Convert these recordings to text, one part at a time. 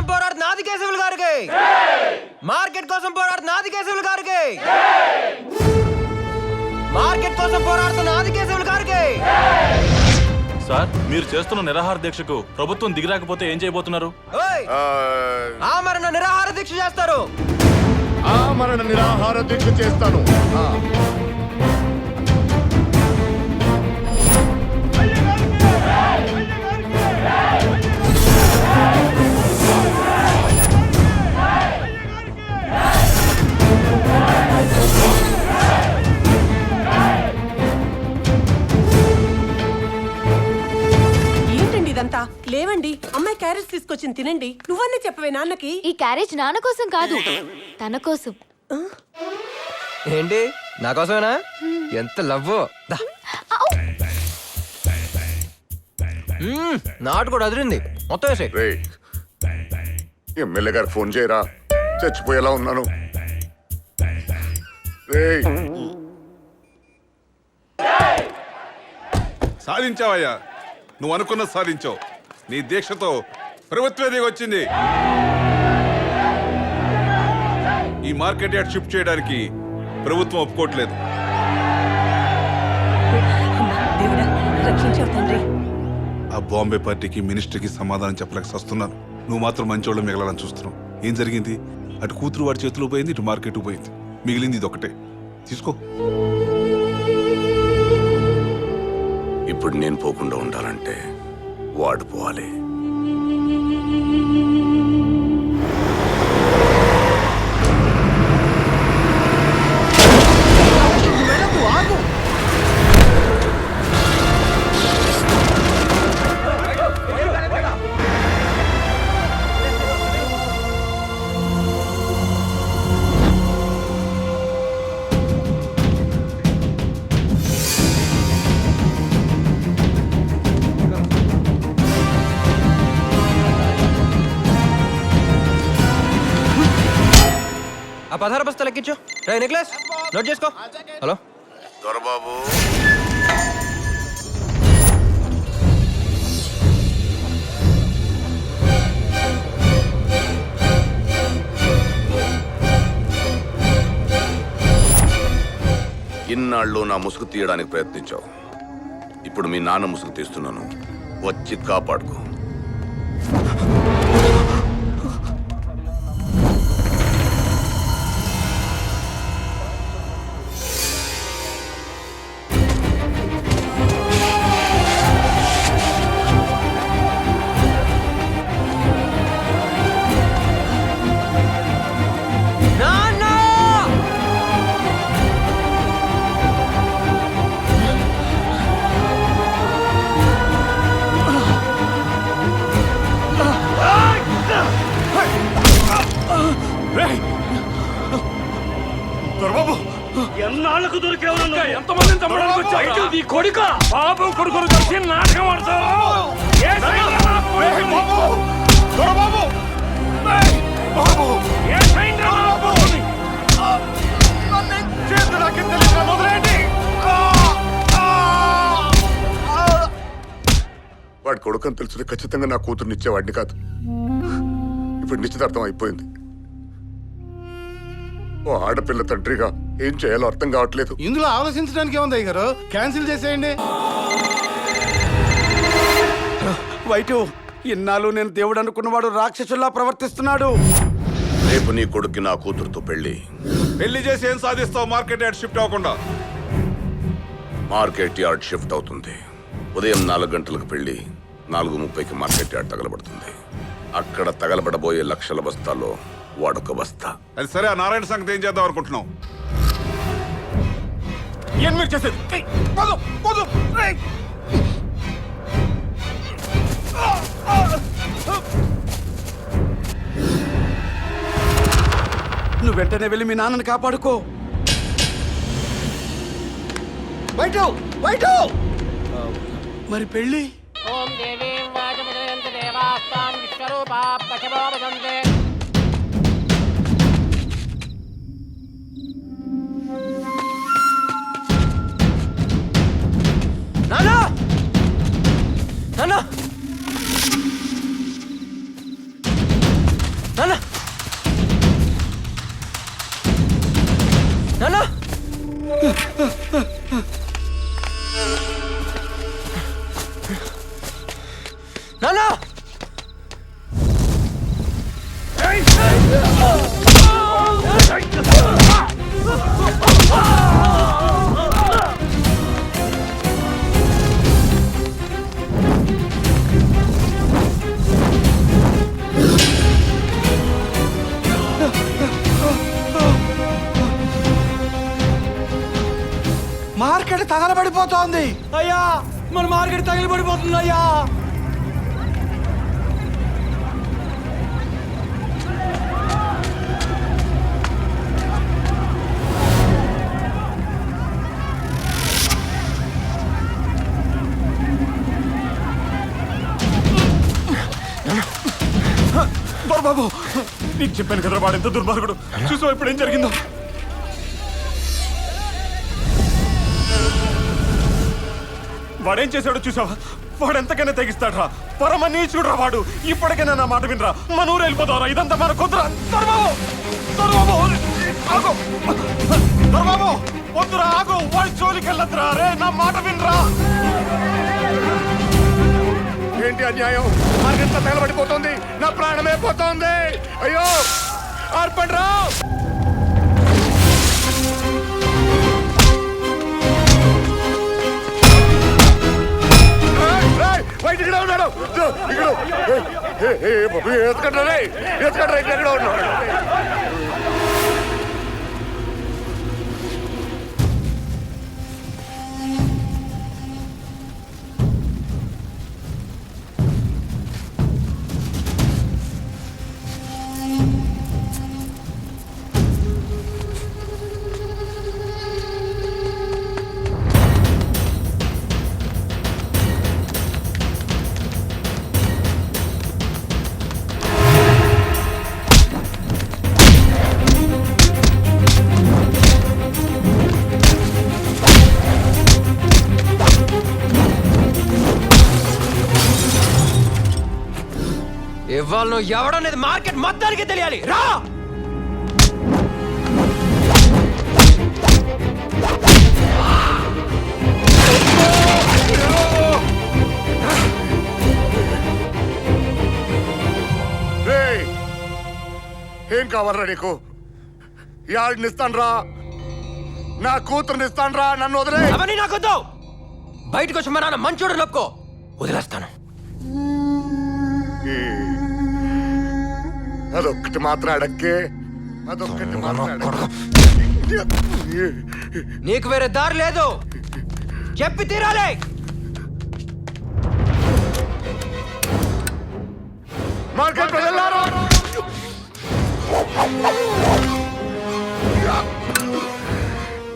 కోసం పోరాడుతున్న ఆదికేశవులు గారికి. మార్కెట్ కోసం పోరాడుతున్న ఆదికేశవులు గారికి. మార్కెట్ కోసం పోరాడుతున్న ఆదికేశవులు గారికి. సార్ మీరు చేస్తున్న నిరాహార దీక్షకు ప్రభుత్వం దిగిరాకపోతే ఏం చేయబోతున్నారు? ఓయ్! ఆ, ఆమరణ నిరాహార దీక్ష చేస్తారు. ఆమరణ నిరాహార దీక్ష చేస్తాను. ఆ, క్యారెట్స్ తీసుకొచ్చింది తినండి. నువ్వన్నీ చెప్పవే నాన్నకి. ఈ క్యారేజ్ నాన్న కోసం కాదు తన కోసం. ఏంటి? నా కోసమేనా? ఎంత లవ్ నాటు కూడా అదిరింది. మొత్తం వేసే రేయ్. ఎమ్మెల్యే గారికి ఫోన్ చేయరా? చచ్చిపోయేలా ఉన్నాను. రేయ్. సాధించావయ్యా. నువ్వు అనుకున్న సాధించావు. నీ దీక్షతో ప్రభుత్వ దిగి వచ్చింది. ఈ మార్కెట్ యార్డ్ షిఫ్ట్ చేయడానికి ప్రభుత్వం ఒప్పుకోవట్లేదు. ఆ బాంబే పార్టీకి మినిస్టర్కి సమాధానం చెప్పలేక వస్తున్నాను నువ్వు మాత్రం మంచోళ్ళు మిగలాలని చూస్తున్నావు. ఏం జరిగింది? అటు కూతురు వాడి చేతిలో పోయింది ఇటు మార్కెట్ పోయింది. మిగిలింది ఇది ఒకటే తీసుకో. ఇప్పుడు నేను పోకుండా ఉండాలంటే వాడు పోవాలి. ఆ పదహారు బస్తాలు ఎక్కించు రే నెక్లెస్ నోట్ చేసుకో. హలో. దొరబాబు. ఇన్నాళ్ళు నా ముసుగు తీయడానికి ప్రయత్నించావు. ఇప్పుడు మీ నాన్న ముసుగు తీస్తున్నాను. వచ్చి కాపాడుకో. ఎన్నాళ్ళకు దొరికేవు నన్ను? బయట నీ కొడుక? బాబు కొడుకును కలిసి నాటకం ఆడతావు. నా కొడుకుని? వాడి కొడుకని తెలుసుని ఖచ్చితంగా నా కూతురుని ఇచ్చేవాడిని కాదు. ఇప్పుడు నిశ్చితార్థం అయిపోయింది. ఓ ఆడపిల్ల తండ్రిగా ఏం చేయాలో అర్థం కావట్లేదు. ఇందులో ఆలోచించడానికి ఏముంది గారు క్యాన్సిల్ చేసేయండి. వైటు ఇన్నాళ్ళు నేను దేవుడు అనుకున్నవాడు రాక్షసుల్లా ప్రవర్తిస్తున్నాడు. రేపు నీ కొడుక్కి నా కూతురుతో పెళ్ళి పెళ్ళి చేసి ఏం సాధిస్తావు? మార్కెట్ యార్డ్ షిఫ్ట్ అవ్వకుండా. మార్కెట్ యార్డ్ షిఫ్ట్ అవుతుంది. ఉదయం నాలుగు గంటలకు పెళ్ళి నాలుగు ముప్పైకి మార్కెట్ యార్డ్ తగలబడుతుంది. అక్కడ తగలబడబోయే లక్షల బస్తాల్లో వాడొక బస్తా అది సరే ఆ నారాయణ సంగతి ఏం చేద్దాం అనుకుంటున్నావు? ఏం మీరు చేసేది? ఏయ్, పదు, పదు, రేయ్. నువ్వు వెంటనే వెళ్ళి మీ నాన్నని కాపాడుకో. వైటు వైటు మరి పెళ్ళి? ఓం దేవీం వాచముదయంతి దేవాస్తాం విశ్వరూపా పశవో వదంతే తగలబడిపోతోంది అయ్యా మన మార్కెట్ తగలబడిపోతుంది అయ్యా. బాబు నీకు చెప్పాను కదా వాడు ఎంత దుర్మార్గుడు. చూసావు ఇప్పుడు ఏం జరిగిందో? వాడేం చేశాడో చూసావా? వాడు ఎంతకైనా తెగిస్తాడ్రా. పరమ నీచుడురా వాడు. ఇప్పటికైనా నా మాట వినరా? మన ఊరు వెళ్ళిపోతావరా. ఇదంతా మన కుదరా దొరబాబు! దొరబాబు! వద్దురా ఆగు! వాడి జోలికి వెళ్ళొద్దురా రే నా మాట వినరా? ఏంటి అన్యాయం? మార్గంతా తగలబడిపోతుంది. నా ప్రాణమే పోతోంది. అయ్యో! ఆర్పండ్రా రా ఎత్తుకంటారా ఎత్తుకంటారా ఇక్కడ ఉన్నాడు ఇవాళ నువ్వు ఎవడనేది మార్కెట్ మొత్తానికి తెలియాలి. రా! రేయ్, ఏం కావాలరా నీకు? యాడిని ఇస్తాన్రా? నా కూతురుని ఇస్తాన్రా? నన్ను వదిలే! అవన్నీ నాకొద్దు బయటకు వచ్చి మా నాన్న మంచోడు నొక్కో వదిలేస్తాను. అదొక్కటి మాత్రం అడక్కే. అదొక్కటి మాత్రం అడక్కే. నీకు వేరే దారి లేదు. చెప్పి తీరాలి. మార్కెట్ వెళ్ళారా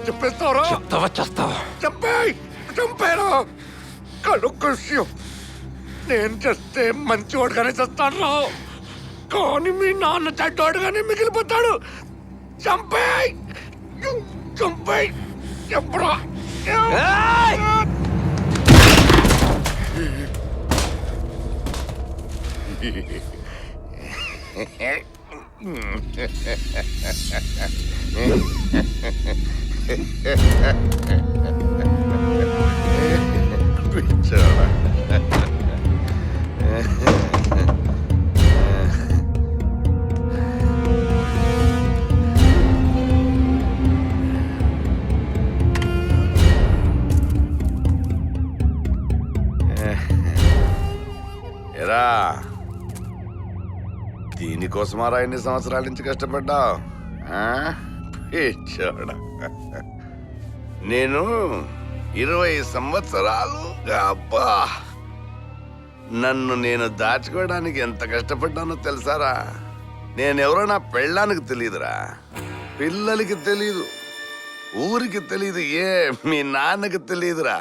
చెప్పేస్తావరా? చెప్తావా చేస్తావా? చంపేయ్ చంపేరా. కడుక్కు నేను చేస్తే మంచివాడుగానే చేస్తాను కానీ మీ నాన్న చెడ్డోడుగానే మిగిలిపోతాడు చంపేయ్ చంపేయ్ చెప్పరా ఏయ్! పిచ్చోడా. నీకోసమారా ఎన్ని సంవత్సరాల నుంచి కష్టపడ్డావు పిచ్చోడా. నేను ఇరవై సంవత్సరాలు అబ్బా. నన్ను నేను దాచుకోవడానికి ఎంత కష్టపడ్డానో తెలుసారా? నేనెవరో నా పెళ్ళానికి తెలియదురా పిల్లలకి తెలీదు. ఊరికి తెలీదు. ఏ మీ నాన్నకి తెలియదురా